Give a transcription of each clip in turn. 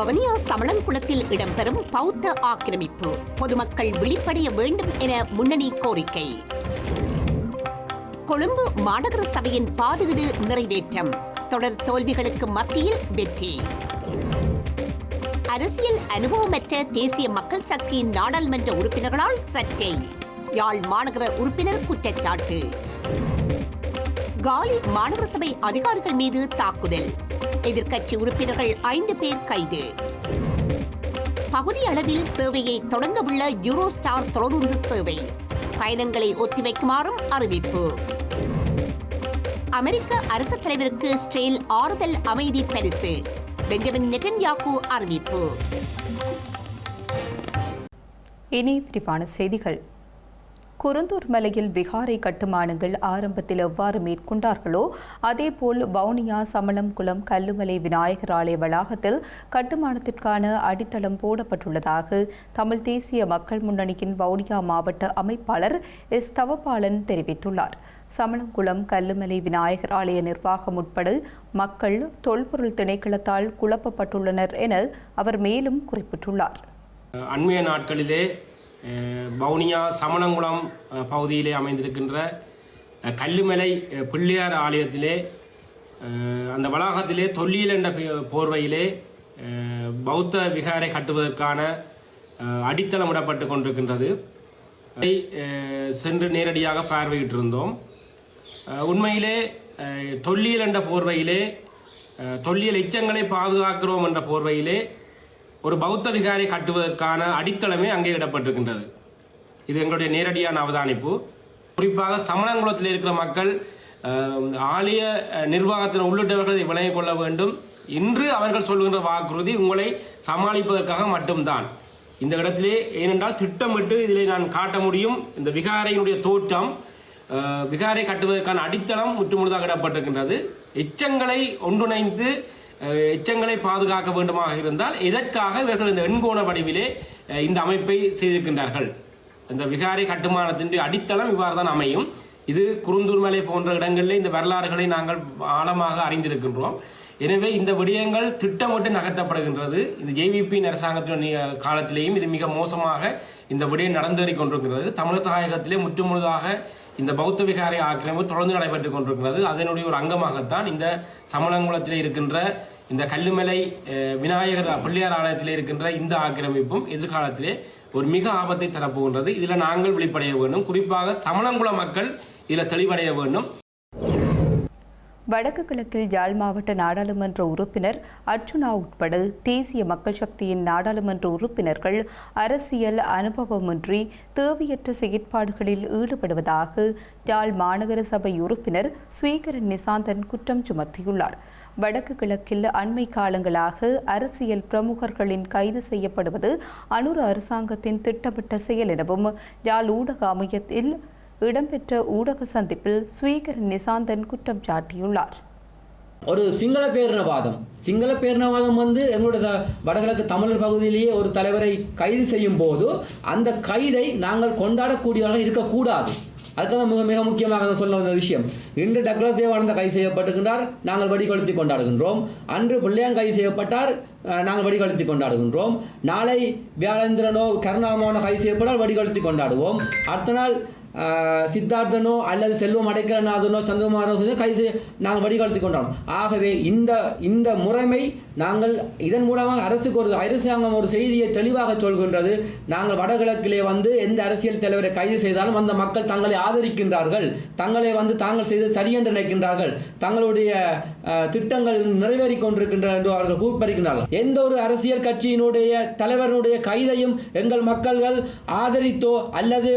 வவனியா சமளங்குளத்தில் இடம்பெறும் பௌத்த ஆக்கிரமிப்பு. பொதுமக்கள் விழிப்படைய வேண்டும் என முன்னணி கோரிக்கை. கொழும்பு மாநகர சபையின் பாதுகீடு நிறைவேற்றம். தொடர் தோல்விகளுக்கு மத்தியில் வெற்றி. அரசியல் அனுபவமற்ற தேசிய மக்கள் சக்தியின் நாடாளுமன்ற உறுப்பினர்களால் சர்ச்சை. யாழ் மாநகர உறுப்பினர் குற்றச்சாட்டு. காலி மாநகர சபை அதிகாரிகள் மீது தாக்குதல். எதிர்க்கட்சி உறுப்பினர்கள் ஐந்து பேர் கைது. பகுதி அளவில் சேவையை தொடங்கவுள்ள யூரோ ஸ்டார் தொடருந்து சேவை. பயணங்களை ஒத்திவைக்குமாறும் அறிவிப்பு. அமெரிக்க அரசு தலைவருக்கு ஸ்ட்ரேல் ஆறுதல் அமைதி பரிசு. பெஞ்சமின் நெட்டன்யாக்கு அறிவிப்பு. இனி விரிவான செய்திகள். குருந்தூர் மலையில் விகாரை கட்டுமானங்கள் ஆரம்பத்தில் எவ்வாறு மேற்கொண்டார்களோ அதேபோல் வவுனியா சமளம்குளம் கல்லுமலை விநாயகர் ஆலய வளாகத்தில் கட்டுமானத்திற்கான அடித்தளம் போடப்பட்டுள்ளதாக தமிழ் தேசிய மக்கள் முன்னணியின் வவுனியா மாவட்ட அமைப்பாளர் எஸ். தவபாலன் தெரிவித்துள்ளார். சமணங்குளம் கல்லுமலை விநாயகர் ஆலய நிர்வாகம் உட்பட மக்கள் தொல்பொருள் திணைக்களத்தால் குழப்பப்பட்டுள்ளனர் என அவர் மேலும் குறிப்பிட்டுள்ளார். அண்மைய நாட்களிலே வவுனியா சமணங்குளம் பகுதியிலே அமைந்திருக்கின்ற கல்லுமலை பிள்ளையார் ஆலயத்திலே அந்த வளாகத்திலே தொல்லியல் என்ற போர்வையிலே பௌத்த விகாரை கட்டுவதற்கான அடித்தளம் விடப்பட்டு கொண்டிருக்கின்றது. அதை சென்று நேரடியாக பார்வையிட்டிருந்தோம். உண்மையிலே தொல்லியல் என்ற போர்வையிலே தொல்லியல் எச்சங்களை பாதுகாக்கிறோம் என்ற போர்வையிலே ஒரு பௌத்த விகாரை கட்டுவதற்கான அடித்தளமே அங்கே இடப்பட்டிருக்கின்றது இது எங்களுடைய நேரடியான அவதானிப்பு. குறிப்பாக சமணங்குளத்தில் இருக்கிற மக்கள் ஆலய நிர்வாகத்தின் உள்ளிட்டவர்கள் விளங்கிக் கொள்ள வேண்டும். இன்று அவர்கள் சொல்கின்ற வாக்குறுதி உங்களை சமாளிப்பதற்காக மட்டும்தான். இந்த இடத்திலே ஏனென்றால் திட்டமிட்டு இதிலே நான் காட்ட முடியும். இந்த விகாரையினுடைய தோற்றம் விகாரை கட்டுவதற்கான அடித்தளம் முற்றுமுழுதாக இடப்பட்டிருக்கின்றது எச்சங்களை ஒன்றிணைந்து எச்சங்களை பாதுகாக்க வேண்டுமாக இருந்தால் இதற்காக இவர்கள் இந்த எண்கோண வடிவிலே இந்த அமைப்பை செய்திருக்கின்றார்கள்? இந்த விகாரை கட்டுமானத்தின் அடித்தளம் இவ்வாறு தான் அமையும். இது குறுந்தூர் மலை போன்ற இடங்களில் இந்த வரலாறுகளை நாங்கள் ஆழமாக அறிந்திருக்கின்றோம். எனவே இந்த விடயங்கள் திட்டமிட்டு நகர்த்தப்படுகின்றது. இந்த ஜேவிபி அரசாங்கத்தின் காலத்திலேயும் இது மிக மோசமாக இந்த விடயம் நடந்தேறிக் கொண்டிருக்கிறது. தமிழர் தாயகத்திலே முற்றுமுழுதாக இந்த பௌத்த விகாரை ஆக்கிரமிப்பு தொடர்ந்து நடைபெற்றுக் கொண்டிருக்கிறது. அதனுடைய ஒரு அங்கமாகத்தான் இந்த சமணங்குளத்தில் இருக்கின்ற இந்த கல்லுமலை விநாயகர் பிள்ளையார் ஆலயத்தில் இருக்கின்ற இந்த ஆக்கிரமிப்பும் எதிர்காலத்திலே ஒரு மிக ஆபத்தை தரப்போகின்றது. இதில் நாங்கள் வெளிப்படைய வேண்டும். குறிப்பாக சமணங்குள மக்கள் இதில் தெளிவடைய வேண்டும். வடக்கு கிழக்கில் யாழ் மாவட்ட நாடாளுமன்ற உறுப்பினர் அர்ச்சுனா உட்பட தேசிய மக்கள் சக்தியின் நாடாளுமன்ற உறுப்பினர்கள் அரசியல் அனுபவமின்றி தேவையற்ற செயற்பாடுகளில் ஈடுபடுவதாக யாழ் மாநகர சபை உறுப்பினர் ஸ்வீகரன் நிசாந்தன் குற்றம் சுமத்தியுள்ளார். வடக்கு கிழக்கில் அண்மை காலங்களாக அரசியல் பிரமுகர்களின் கைது செய்யப்படுவது அனுர அரசாங்கத்தின் திட்டமிட்ட செயல் எனவும் யாழ் ஊடக அமையத்தில் இடம்பெற்ற ஊடக சந்திப்பில் ஸ்வீகர் நிசாந்தன் குற்றம் சாட்டியுள்ளார். ஒரு சிங்கள பேரினவாதம். சிங்கள பேரினவாதம் வந்து எங்களுடைய த- வடகிழக்கு தமிழர் பகுதியிலேயே ஒரு தலைவரை கைது செய்யும் போது அந்த கைதை நாங்கள் கொண்டாடக்கூடியவர்கள் இருக்கக்கூடாது. அதுக்காக மிக மிக முக்கியமாக நான் சொல்ல வந்த விஷயம். இன்று டக்ளஸ் தேவானந்த கைது செய்யப்பட்டிருக்கின்றார் நாங்கள் வெடிகொளுத்தி கொண்டாடுகின்றோம். அன்று பிள்ளையான் கைது செய்யப்பட்டார் நாங்கள் வெடிகொளுத்தி கொண்டாடுகின்றோம். நாளை வியாழேந்திரனோ கருணாமனோ கைது செய்யப்பட்டால் வெடிகொளுத்தி கொண்டாடுவோம். அடுத்த நாள் சித்தார்த்தனோ அல்லது செல்வம் அடைக்கலநாதனோ சந்திரகுமாரோ வந்து கைது நாங்கள் வடிகாலத்து கொண்டோம். ஆகவே இந்த இந்த முறைமை நாங்கள் இதன் மூலமாக அரசுக்கு ஒரு அரசாங்கம் ஒரு செய்தியை தெளிவாக சொல்கின்றது. நாங்கள் வடகிழக்கிலே வந்து எந்த அரசியல் தலைவரை கைது செய்தாலும் அந்த மக்கள் தங்களை ஆதரிக்கின்றார்கள். தங்களை வந்து தாங்கள் செய்தது சரியென்று நினைக்கின்றார்கள். தங்களுடைய திட்டங்கள் நிறைவேறி கொண்டிருக்கின்றன என்று அவர்கள் பூப்பறிக்கின்றார்கள் எந்த ஒரு அரசியல் கட்சியினுடைய தலைவருடைய கைதையும் எங்கள் மக்கள்கள் ஆதரித்தோ அல்லது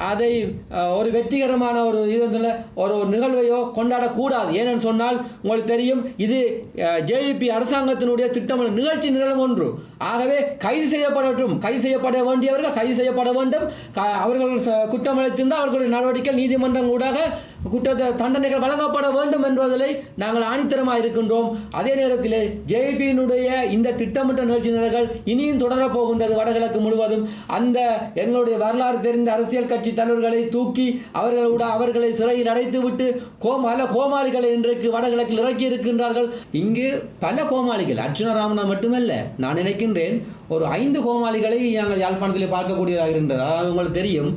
அதை ஒரு வெற்றிகரமான ஒரு இது ஒரு நிகழ்வையோ கொண்டாடக்கூடாது. ஏனென்று சொன்னால் உங்களுக்கு தெரியும் இது ஜேவிபி அரசாங்கத்தினுடைய திட்டம் நிகழ்ச்சி நிரலும் ஒன்று. ஆகவே கைது செய்யப்படட்டும். கைது செய்யப்பட வேண்டியவர்கள் கைது செய்யப்பட வேண்டும். க- அவர்கள் ச- குற்றம் அவர்களுடைய நடவடிக்கை நீதிமன்றம் ஊடாக குற்ற தண்டனைகள் வழங்கப்பட வேண்டும் என்பதில் நாங்கள் ஆணித்தரமாக இருக்கின்றோம். அதே நேரத்தில் ஜேபியினுடைய இந்த திட்டமிட்ட நிகழ்ச்சி நிலைகள் இனியும் தொடரப் போகின்றது வடகிழக்கு முழுவதும். அந்த எங்களுடைய வரலாறு தெரிந்த அரசியல் கட்சி தலைவர்களை தூக்கி அவர்களோட அவர்களை சிறையில் அடைத்துவிட்டு கோமால கோமாளிகளை இன்றைக்கு வடகிழக்கில் இறக்கி இருக்கின்றார்கள். இங்கு பல கோமாளிகள் அர்ச்சுன ராமனா மட்டுமல்ல நான் நினைக்கின்றேன் ஒரு ஐந்து கோமாளிகளை நாங்கள் யாழ்ப்பாணத்தில் பார்க்கக்கூடியதாக இருந்தது. அதாவது உங்களுக்கு தெரியும்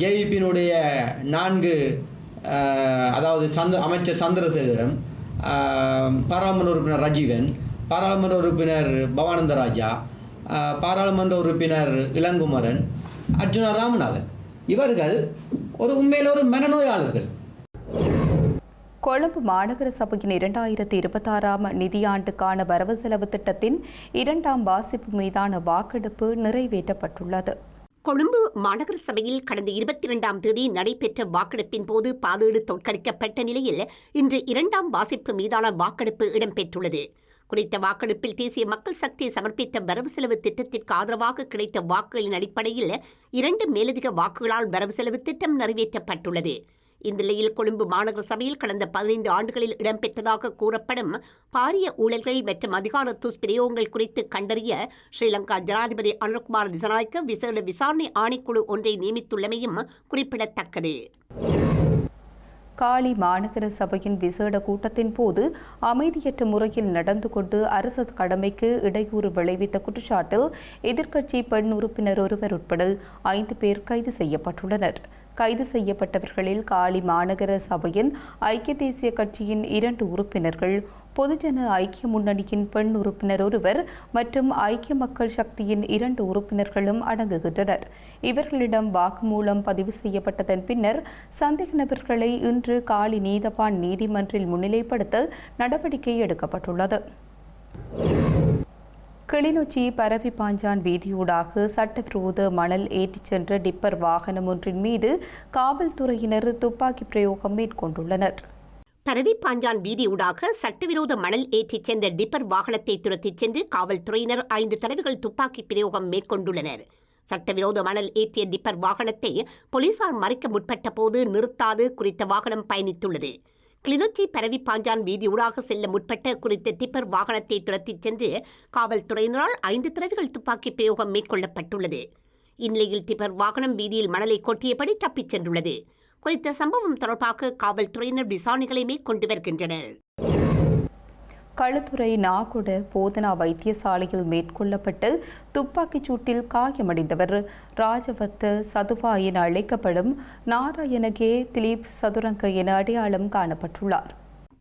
ஜேவிபியினுடைய நான்கு அதாவது சந்த அமைச்சர் சந்திரசேகரன் பாராளுமன்ற உறுப்பினர் ரஜீவன் பாராளுமன்ற உறுப்பினர் பவானந்த ராஜா பாராளுமன்ற உறுப்பினர் இளங்குமரன் அர்ஜுன ராமநாதன். இவர்கள் ஒரு உண்மையில் ஒரு மனநோயாளர்கள். கொழும்பு மாநகர சபையின் இரண்டாயிரத்தி இருபத்தாறாம் நிதியாண்டுக்கான வரவு செலவு திட்டத்தின் இரண்டாம் வாசிப்பு மீதான வாக்கெடுப்பு நிறைவேற்றப்பட்டுள்ளது. கொழும்பு மாநகர சபையில் கடந்த இருபத்தி இரண்டாம் தேதி நடைபெற்ற வாக்கெடுப்பின் போது பாதேடு தோற்கடிக்கப்பட்ட நிலையில் இன்று இரண்டாம் வாசிப்பு மீதான வாக்கெடுப்பு இடம்பெற்றுள்ளது. குறித்த வாக்கெடுப்பில் தேசிய மக்கள் சக்தி சமர்ப்பித்த வரவு செலவு திட்டத்திற்கு ஆதரவாக கிடைத்த வாக்குகளின் அடிப்படையில் இரண்டு மேலதிக வாக்குகளால் வரவு செலவு திட்டம் நிறைவேற்றப்பட்டுள்ளது. இந்நிலையில் கொழும்பு மாநகர சபையில் கடந்த பதினைந்து ஆண்டுகளில் இடம்பெற்றதாக கூறப்படும் பாரிய ஊழல்கள் மற்றும் அதிகார துஷ்பிரயோகங்கள் குறித்து கண்டறிய ஸ்ரீலங்கா ஜனாதிபதி அனுர்குமார் திசநாயக்க விசேட விசாரணை ஆணைக்குழு ஒன்றை நியமித்துள்ளமையும் குறிப்பிடத்தக்கது. காலி மாநகர சபையின் விசேட கூட்டத்தின் போது அமைதியற்ற முறையில் நடந்து கொண்டு அரசு கடமைக்கு இடையூறு விளைவித்த குற்றச்சாட்டில் எதிர்க்கட்சி பெண் உறுப்பினர் ஒருவர் உட்பட ஐந்து பேர் கைது செய்யப்பட்டுள்ளனர். கைது செய்யப்பட்டவர்களில் காலி மாநகர சபையின் ஐக்கிய தேசிய கட்சியின் இரண்டு உறுப்பினர்கள் பொதுஜன ஐக்கிய முன்னணியின் பெண் உறுப்பினர் ஒருவர் மற்றும் ஐக்கிய மக்கள் சக்தியின் இரண்டு உறுப்பினர்களும் அடங்குகின்றனர். இவர்களிடம் வாக்குமூலம் பதிவு செய்யப்பட்டதன் பின்னர் சந்தேக நபர்களை இன்று காலி நீதவான் நீதிமன்றில் முன்னிலைப்படுத்த நடவடிக்கை எடுக்கப்பட்டுள்ளது. கிளிநொச்சி பரவி பாஞ்சான் வீதியூடாக சட்டவிரோத மணல் ஏற்றிச் சென்ற டிப்பர் வாகனம் ஒன்றின் மீது காவல்துறையினர் துப்பாக்கி பிரயோகம் மேற்கொண்டுள்ளனர். பரவி பாஞ்சான் வீதியூடாக சட்டவிரோத மணல் ஏற்றிச் சென்ற டிப்பர் வாகனத்தை துரத்திச் சென்று காவல்துறையினர் ஐந்து தலைவர்கள் துப்பாக்கி பிரயோகம் மேற்கொண்டுள்ளனர். சட்டவிரோத மணல் ஏற்றிய டிப்பர் வாகனத்தை போலீசார் மறைக்க முற்பட்ட போது நிறுத்தாது குறித்த வாகனம் பயணித்துள்ளது. கிளிநொச்சி பரவி பாஞ்சான் வீதியூடாக செல்ல முற்பட்ட குறித்த டிப்பர் வாகனத்தை துரத்திச் சென்று காவல்துறையினரால் ஐந்து துறவிகள் துப்பாக்கி பிரயோகம் மேற்கொள்ளப்பட்டுள்ளது. இந்நிலையில் டிப்பர் வாகனம் வீதியில் மணலை கொட்டியபடி தப்பிச் சென்றுள்ளது. குறித்த சம்பவம் தொடர்பாக காவல்துறையினர் விசாரணைகளை மேற்கொண்டு வருகின்றனர். களுத்துறை நாகுட போதனா வைத்தியசாலையில் மேற்கொள்ளப்பட்ட துப்பாக்கிச் சூட்டில் காயமடைந்தவர். ராஜவத்த சதுவா என அழைக்கப்படும் நாராயணகே திலீப் சதுரங்க என அடையாளம் காணப்பட்டுள்ளார்.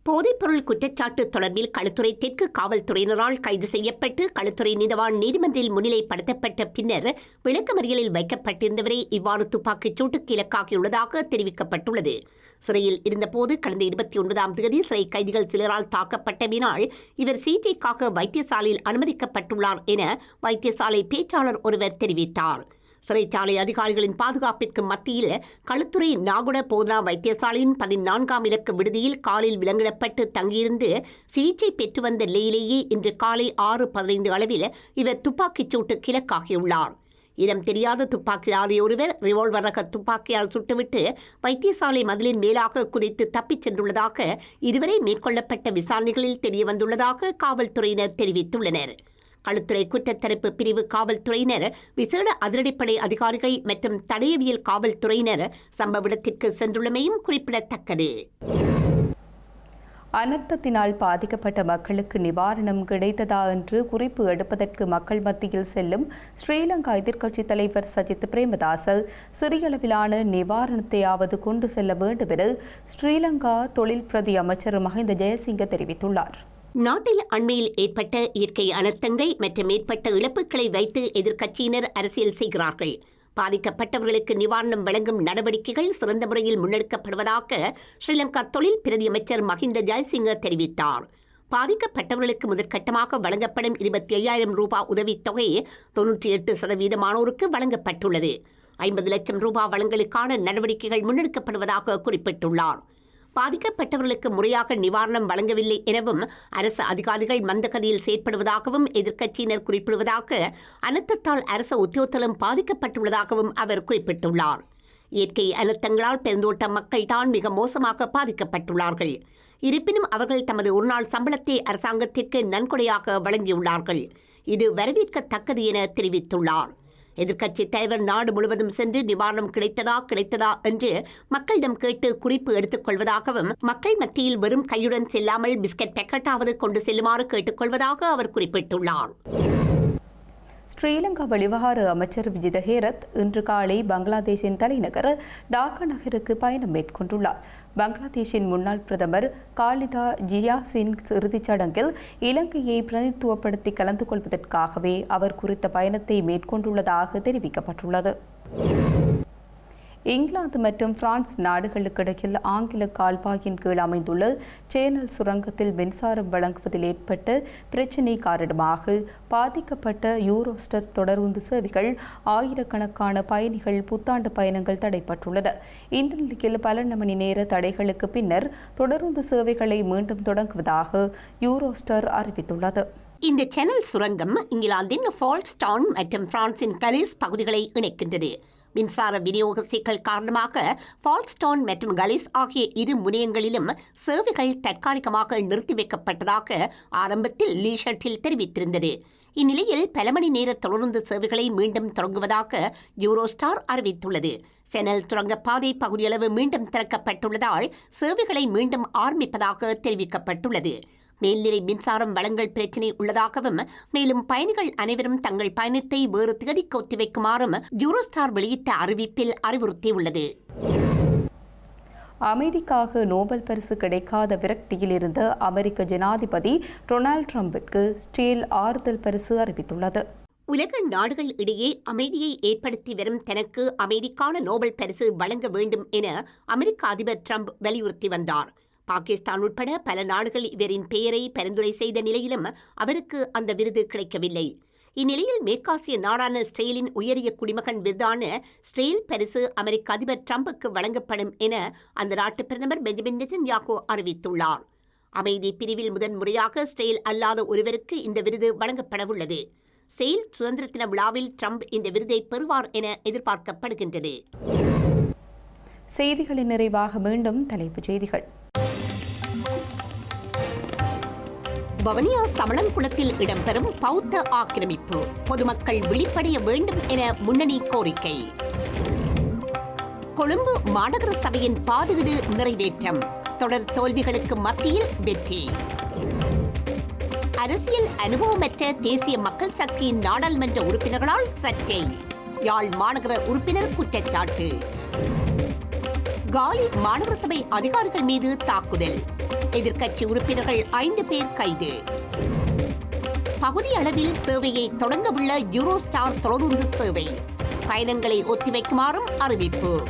போதைப்பொருள் குற்றச்சாட்டு தொடர்பில் களுத்துறை தெற்கு காவல்துறையினரால் கைது செய்யப்பட்டு களுத்துறை நீதவான் நீதிமன்றில் முன்னிலைப்படுத்தப்பட்ட பின்னர் விளக்கமறியலில் வைக்கப்பட்டிருந்தவரே இவ்வாறு துப்பாக்கிச் சூட்டுக்கு இலக்காகியுள்ளதாக தெரிவிக்கப்பட்டுள்ளது. சிறையில் இருந்தபோது கடந்த இருபத்தி ஒன்பதாம் தேதி சிறை கைதிகள் சிலரால் தாக்கப்பட்டவினால் இவர் சிகிச்சைக்காக வைத்தியசாலையில் அனுமதிக்கப்பட்டுள்ளார் என வைத்தியசாலை பேச்சாளர் ஒருவர் தெரிவித்தார். சிறைச்சாலை அதிகாரிகளின் பாதுகாப்பிற்கு மத்தியில் களுத்துறை நாகுட போதனா வைத்தியசாலையின் பதினான்காம் இலக்கு விடுதியில் காலில் விலங்கிடப்பட்டு தங்கியிருந்து சிகிச்சை பெற்று வந்த நிலையிலேயே இன்று காலை ஆறு பதினைந்து அளவில் இவர் துப்பாக்கிச் சூட்டு கிழக்காகியுள்ளார். இடம் தெரியாத துப்பாக்கிதாரி ஒருவர் ரிவால்வர் ரக துப்பாக்கியால் சுட்டுவிட்டு வைத்தியசாலை மதிலின் மேலாக குதித்து தப்பிச் சென்றுள்ளதாக இதுவரை மேற்கொள்ளப்பட்ட விசாரணைகளில் தெரியவந்துள்ளதாக காவல்துறையினர் தெரிவித்துள்ளனர். களுத்துறை குற்றத்தடுப்பு பிரிவு காவல்துறையினர் விசேட அதிரடிப்படை அதிகாரிகள் மற்றும் தடயவியல் காவல்துறையினர் சம்பவ இடத்திற்கு சென்றுள்ளமையும் குறிப்பிடத்தக்கது. அனர்த்தத்தினால் பாதிக்கப்பட்ட மக்களுக்கு நிவாரணம் கிடைத்ததா என்று குறிப்பு எடுப்பதற்கு மக்கள் மத்தியில் செல்லும் ஸ்ரீலங்கா எதிர்க்கட்சித் தலைவர் சஜித் பிரேமதாசல் சிறிய அளவிலான நிவாரணத்தையாவது கொண்டு செல்ல வேண்டும் என ஸ்ரீலங்கா தொழில் பிரதி அமைச்சர் மஹிந்த ஜெயசிங்க தெரிவித்துள்ளார். நாட்டில் அண்மையில் ஏற்பட்ட இயற்கை அனர்த்தங்கள் மற்றும் ஏற்பட்ட இழப்புகளை வைத்து எதிர்க்கட்சியினர் அரசியல் செய்கிறார்கள். பாதிக்கப்பட்டவர்களுக்கு நிவாரணம் வழங்கும் நடவடிக்கைகள் சிறந்த முறையில் முன்னெடுக்கப்படுவதாக ஸ்ரீலங்கா தொழில் பிரதி அமைச்சர் மஹிந்த ஜெயசிங்க தெரிவித்தார். பாதிக்கப்பட்டவர்களுக்கு முதற்கட்டமாக வழங்கப்படும் இருபத்தி ஐயாயிரம் ரூபாய் உதவித்தொகை தொன்னூற்றி எட்டு சதவீதமானோருக்கு வழங்கப்பட்டுள்ளது. ஐம்பது லட்சம் ரூபாய் வழங்கலுக்கான நடவடிக்கைகள் முன்னெடுக்கப்படுவதாக குறிப்பிட்டுள்ளார். பாதிக்கப்பட்டவர்களுக்கு முறையாக நிவாரணம் வழங்கவில்லை எனவும் அரசு அதிகாரிகள் மந்தகதியில் செயற்படுவதாகவும் எதிர்க்கட்சியினர் குறிப்பிடுவதாக அனர்த்தத்தால் அரச உத்தியோகத்திலும் பாதிக்கப்பட்டுள்ளதாகவும் அவர் குறிப்பிட்டுள்ளார். இயற்கை அனர்த்தங்களால் பெருந்தோட்ட மக்கள் தான் மிக மோசமாக பாதிக்கப்பட்டுள்ளார்கள். இருப்பினும் அவர்கள் தமது ஒருநாள் சம்பளத்தை அரசாங்கத்திற்கு நன்கொடையாக வழங்கியுள்ளார்கள். இது வரவேற்கத்தக்கது என தெரிவித்துள்ளார். எதிர்க்கட்சித் தலைவர் நாடு முழுவதும் சென்று நிவாரணம் கிடைத்ததா கிடைத்ததா என்று மக்களிடம் கேட்டு குறிப்பு எடுத்துக் கொள்வதாகவும் மக்கள் மத்தியில் வெறும் கையுடன் செல்லாமல் பிஸ்கட் பேக்கெட்டாவது கொண்டு செல்லுமாறு கேட்டுக்கொள்வதாக அவர் குறிப்பிட்டுள்ளார். ஸ்ரீலங்கா வெளிவகார அமைச்சர் விஜித ஹேரத் இன்று காலை பங்களாதேஷின் தலைநகர் டாக்கா நகருக்கு பயணம் மேற்கொண்டுள்ளார். பங்களாதேஷின் முன்னாள் பிரதமர் காலிதா ஜியாசின் இறுதிச் சடங்கில் இலங்கையை பிரதித்துவப்படுத்தி கலந்து கொள்வதற்காகவே அவர் குறித்த பயணத்தை மேற்கொண்டுள்ளதாக தெரிவிக்கப்பட்டுள்ளது. இங்கிலாந்து மற்றும் பிரான்ஸ் நாடுகளுக்கு இடையில் ஆங்கில கால்வாயின் கீழ் அமைந்துள்ள சேனல் சுரங்கத்தில் மின்சாரம் வழங்குவதில் ஏற்பட்ட பிரச்சினை காரணமாக பாதிக்கப்பட்ட யூரோஸ்டர் தொடருந்து சேவைகள் ஆயிரக்கணக்கான பயணிகள் புத்தாண்டு பயணங்கள் தடைப்பட்டுள்ளன இந்த நிலையில் பல மணி நேர தடைகளுக்கு பின்னர் தொடருந்து சேவைகளை மீண்டும் தொடங்குவதாக யூரோஸ்டர் அறிவித்துள்ளது. இந்த சேனல் சுரங்கம் இங்கிலாந்தின் ஃபால்ஸ்டான் மற்றும் பிரான்சின் கலிஸ் பகுதிகளை இணைக்கின்றது. மின்சார விநியோக சிக்கல் காரணமாக ஃபால்ஸ்டோன் மற்றும் கலிஸ் ஆகிய இரு முனையங்களிலும் சேவைகள் தற்காலிகமாக நிறுத்தி வைக்கப்பட்டதாக ஆரம்பத்தில் லீஷர்ட்டில் தெரிவித்திருந்தது. இந்நிலையில் பல மணி நேர தொடர்ந்து சேவைகளை மீண்டும் தொடங்குவதாக யூரோஸ்டார் அறிவித்துள்ளது. செனல் சுரங்கப்பாதை பகுதியளவு மீண்டும் திறக்கப்பட்டுள்ளதால் சேவைகளை மீண்டும் ஆரம்பிப்பதாக தெரிவிக்கப்பட்டுள்ளது. மேல்நிலை மின்சாரம் வழங்கல் பிரச்சினை உள்ளதாகவும் மேலும் பயணிகள் அனைவரும் தங்கள் பயணத்தை வேறு திகதிக்கு ஒத்திவைக்குமாறும் யூரோஸ்டார் வெளியிட்ட அறிவிப்பில் அறிவுறுத்தியுள்ளது. அமைதிக்காக நோபல் பரிசு கிடைக்காத விரக்தியில் இருந்த அமெரிக்க ஜனாதிபதி டொனால்ட் ட்ரம்பிற்கு ஸ்டீல் ஆறுதல் பரிசு அறிவித்துள்ளது. உலக நாடுகள் இடையே அமைதியை ஏற்படுத்தி வரும் தனக்கு அமைதிக்கான நோபல் பரிசு வழங்க வேண்டும் என அமெரிக்க அதிபர் ட்ரம்ப் வலியுறுத்தி வந்தார். பாகிஸ்தான் உட்பட பல நாடுகள் இவரின் பெயரை பரிந்துரை செய்த நிலையிலும் அவருக்கு அந்த விருது கிடைக்கவில்லை. இந்நிலையில் மேற்காசிய நாடான ஸ்ட்ரெயிலின் உயரிய குடிமகன் விருதான ஸ்ட்ரெயில் பரிசு அமெரிக்க அதிபர் ட்ரம்புக்கு வழங்கப்படும் என அந்த நாட்டு பிரதமர் பெஞ்சமின் யாகோ அறிவித்துள்ளார். அமைதி பிரிவில் முதன்முறையாக ஸ்ட்ரெயில் அல்லாத ஒருவருக்கு இந்த விருது வழங்கப்படவுள்ளது. ஸ்டெயில் சுதந்திர தின விழாவில் ட்ரம்ப் இந்த விருதை பெறுவார் என எதிர்பார்க்கப்படுகின்றது. செய்திகளின் நிறைவாக மீண்டும் தலைப்புச் செய்திகள். வவனியா சமளங்குளத்தில் இடம்பெறும் பௌத்த ஆக்கிரமிப்பு. பொதுமக்கள் விழிப்படைய வேண்டும் என முன்னணி கோரிக்கை. கொழும்பு மாநகர சபையின் பாதுகீடு நிறைவேற்றம். தொடர் தோல்விகளுக்கு மத்தியில் வெற்றி. அரசியல் அனுபவமற்ற தேசிய மக்கள் சக்தியின் நாடாளுமன்ற உறுப்பினர்களால் சர்ச்சை. யாழ் மாநகர உறுப்பினர் குற்றச்சாட்டு. காலி மாநகர சபை அதிகாரிகள் மீது தாக்குதல். எதிர்க்கட்சி உறுப்பினர்கள் ஐந்து பேர் கைது. பகுதி அளவில் சேவையை தொடங்கவுள்ள யூரோ ஸ்டார் தொடருந்து சேவை. பயணங்களை ஒத்திவைக்குமாறும் அறிவிப்பு.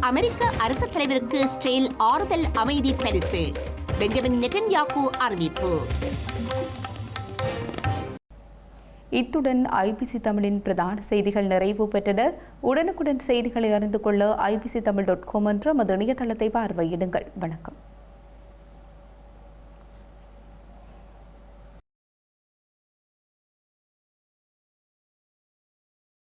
அமெரிக்க அரசு தலைவருக்கு ஸ்ட்ரெயில் ஆறுதல் அமைதி பரிசு. பெஞ்சமின் நெட்டன்யாக்கு அறிவிப்பு. இத்துடன் ஐபிசி தமிழின் பிரதான செய்திகள் நிறைவு பெற்றன. உடனுக்குடன் செய்திகளை அறிந்து கொள்ள ஐபிசி தமிழ் டாட் காம் என்ற மது இணையதளத்தை பார்வையிடுங்கள். வணக்கம்.